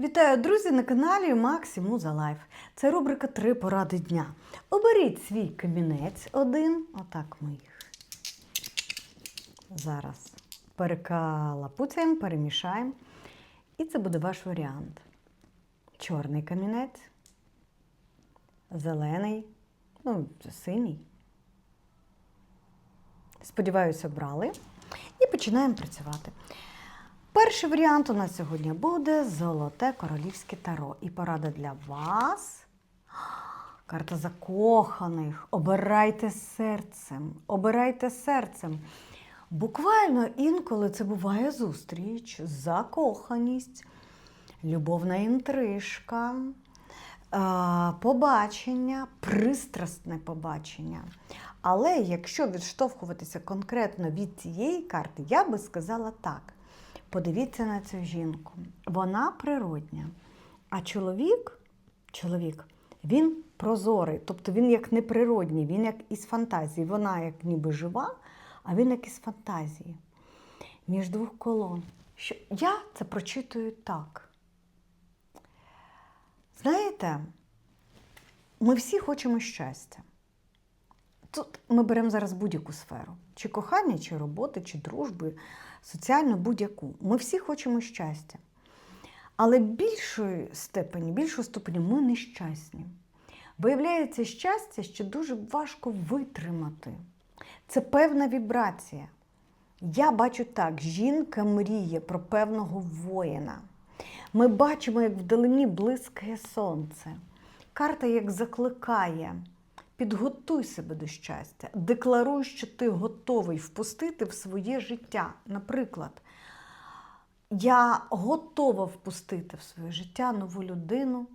Вітаю, друзі, на каналі Максі Муза Лайф. Це рубрика Три поради дня. Оберіть свій камінець один. Отак ми їх зараз перекалапуцяємо, перемішаємо. І це буде ваш варіант. Чорний камінець, зелений, ну, синій. Сподіваюся, брали. І починаємо працювати. Перший варіант у нас сьогодні буде золоте королівське таро. І порада для вас. Карта закоханих. Обирайте серцем. Обирайте серцем. Буквально інколи це буває зустріч, закоханість, любовна інтрижка, е, побачення, пристрасне побачення. Але якщо відштовхуватися конкретно від цієї карти, я би сказала так. Подивіться на цю жінку. Вона природня. А чоловік, чоловік, він прозорий, тобто він як неприродній, він як із фантазії. Вона як ніби жива, а він як із фантазії. Між двох колон. Що я це прочитую так. Знаєте, ми всі хочемо щастя. Тут ми беремо зараз будь-яку сферу: чи кохання, чи роботи, чи дружби, соціальну будь-яку. Ми всі хочемо щастя. Але більшої степені, більшого ступеню ми нещасні. Виявляється, щастя, що дуже важко витримати. Це певна вібрація. Я бачу так: жінка мріє про певного воїна. Ми бачимо, як вдалині блискає сонце. Карта як закликає. Підготуй себе до щастя, декларуй, що ти готовий впустити в своє життя. Наприклад, я готова впустити в своє життя нову людину,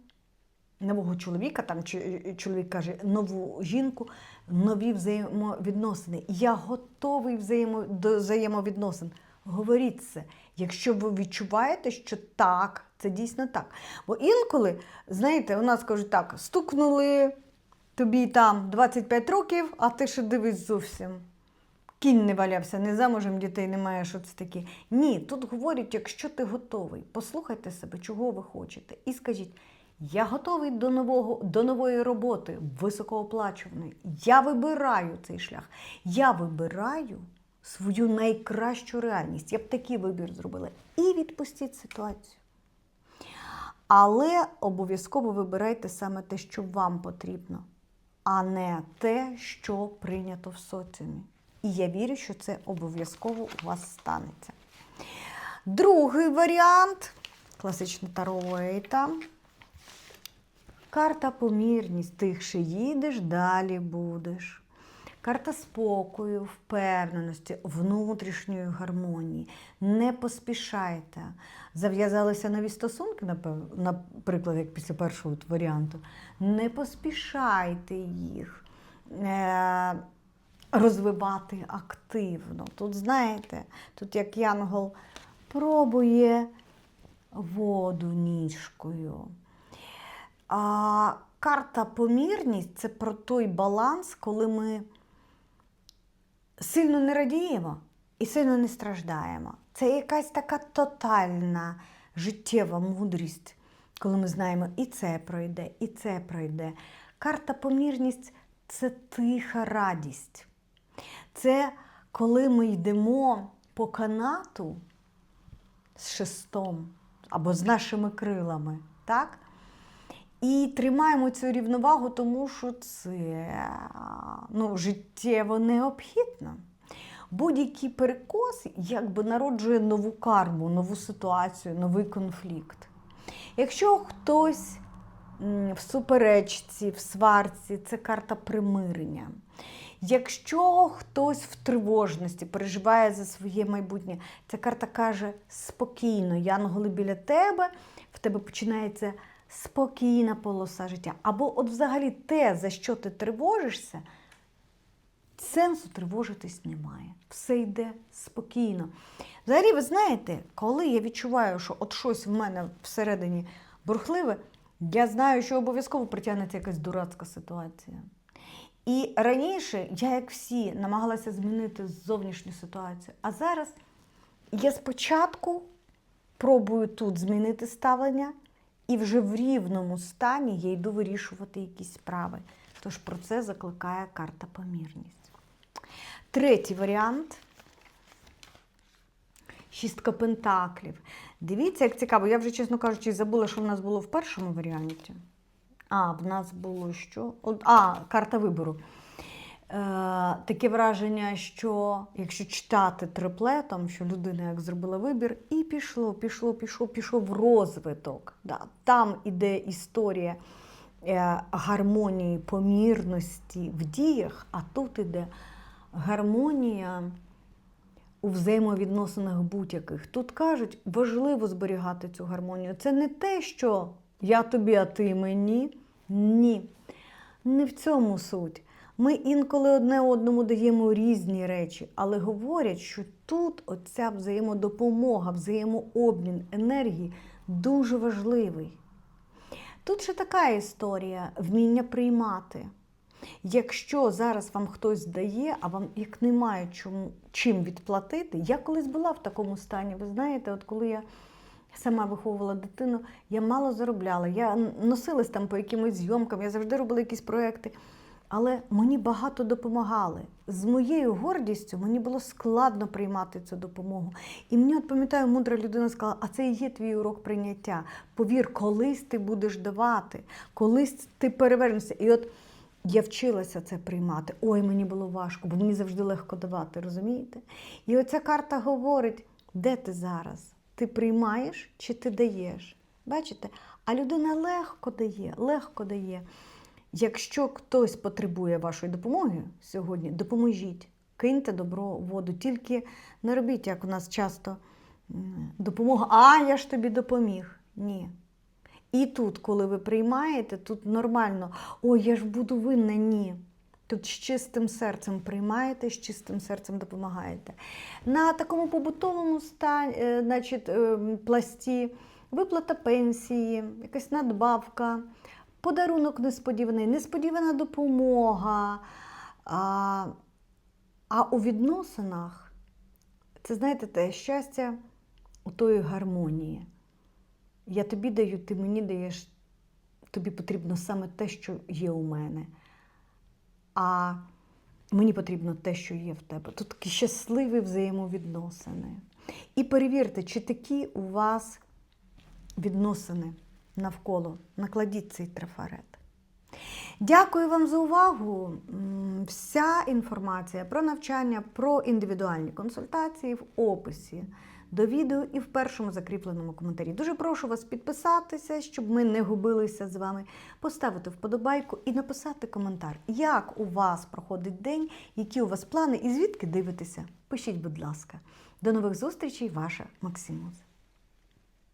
нового чоловіка, там чоловік каже, нову жінку, нові взаємовідносини. Я готовий до взаємовідносин. Говоріть це, якщо ви відчуваєте, що так, це дійсно так. Бо інколи, знаєте, у нас кажуть так, стукнули тобі там 25 років, а ти ще дивись зовсім. Кінь не валявся, не замужем дітей немає, що це таке. Ні, тут говорять, якщо ти готовий, послухайте себе, чого ви хочете, і скажіть: я готовий до нового, до нової роботи, високооплачуваної. Я вибираю цей шлях. Я вибираю свою найкращу реальність. Я б такий вибір зробила. І відпустіть ситуацію. Але обов'язково вибирайте саме те, що вам потрібно, а не те, що прийнято в соціумі. І я вірю, що це обов'язково у вас станеться. Другий варіант класична таровейта. Карта помірність. Тихше їдеш, далі будеш. Карта спокою, впевненості, внутрішньої гармонії. Не поспішайте. Зав'язалися нові стосунки, наприклад, як після першого варіанту. Не поспішайте їх е- розвивати активно. Тут, знаєте, тут як Янгол пробує воду ніжкою. А карта помірність це про той баланс, коли ми сильно не радіємо і сильно не страждаємо. Це якась така тотальна життєва мудрість, коли ми знаємо, і це пройде, і це пройде. Карта помірність це тиха радість. Це коли ми йдемо по канату з шестом або з нашими крилами, так? І тримаємо цю рівновагу, тому що це ну, життєво необхідно. Будь-який перекос якби народжує нову карму, нову ситуацію, новий конфлікт. Якщо хтось в суперечці, в сварці, це карта примирення. Якщо хтось в тривожності переживає за своє майбутнє, ця карта каже спокійно, янголи біля тебе, в тебе починається спокійна полоса життя. Або от взагалі те, за що ти тривожишся, сенсу тривожитись немає. Все йде спокійно. Взагалі, ви знаєте, коли я відчуваю, що от щось в мене всередині бурхливе, я знаю, що обов'язково притягнеться якась дурацька ситуація. І раніше я, як всі, намагалася змінити зовнішню ситуацію. А зараз я спочатку пробую тут змінити ставлення, І вже в рівному стані я йду вирішувати якісь справи. Тож про це закликає карта помірність. Третій варіант. Шістка пентаклів. Дивіться, як цікаво. Я вже, чесно кажучи, забула, що в нас було в першому варіанті. А, в нас було що? А, карта вибору. Е, таке враження, що якщо читати триплетом, що людина як зробила вибір, і пішло, пішло, пішло, пішов розвиток. Да. Там іде історія е, гармонії, помірності в діях, а тут іде гармонія у взаємовідносинах будь-яких. Тут кажуть, важливо зберігати цю гармонію. Це не те, що я тобі, а ти мені. Ні. Не в цьому суть. Ми інколи одне одному даємо різні речі, але говорять, що тут оця взаємодопомога, взаємообмін енергії дуже важливий. Тут ще така історія вміння приймати. Якщо зараз вам хтось дає, а вам як немає чому, чим відплатити, я колись була в такому стані. Ви знаєте, от коли я сама виховувала дитину, я мало заробляла, я носилась там по якимось зйомкам, я завжди робила якісь проекти. Але мені багато допомагали. З моєю гордістю мені було складно приймати цю допомогу. І мені, от пам'ятаю, мудра людина сказала: а це і є твій урок прийняття. Повір, колись ти будеш давати, колись ти перевернешся. І от я вчилася це приймати. Ой, мені було важко, бо мені завжди легко давати, розумієте? І оця карта говорить, де ти зараз? Ти приймаєш чи ти даєш? Бачите? А людина легко дає, легко дає. Якщо хтось потребує вашої допомоги сьогодні, допоможіть, киньте добро воду. Тільки не робіть, як у нас часто допомога, а я ж тобі допоміг. Ні. І тут, коли ви приймаєте, тут нормально, ой, я ж буду винна, ні. Тут з чистим серцем приймаєте, з чистим серцем допомагаєте. На такому побутовому стані, е, значить, е, пласті виплата пенсії, якась надбавка, подарунок несподіваний, несподівана допомога. А, а у відносинах це, знаєте, те щастя у тої гармонії. Я тобі даю, ти мені даєш, тобі потрібно саме те, що є у мене. А мені потрібно те, що є в тебе. Тут такі щасливі взаємовідносини. І перевірте, чи такі у вас відносини навколо. Накладіть цей трафарет. Дякую вам за увагу. Вся інформація про навчання, про індивідуальні консультації в описі до відео і в першому закріпленому коментарі. Дуже прошу вас підписатися, щоб ми не губилися з вами, поставити вподобайку і написати коментар, як у вас проходить день, які у вас плани і звідки дивитеся. Пишіть, будь ласка. До нових зустрічей, ваша Максимуз.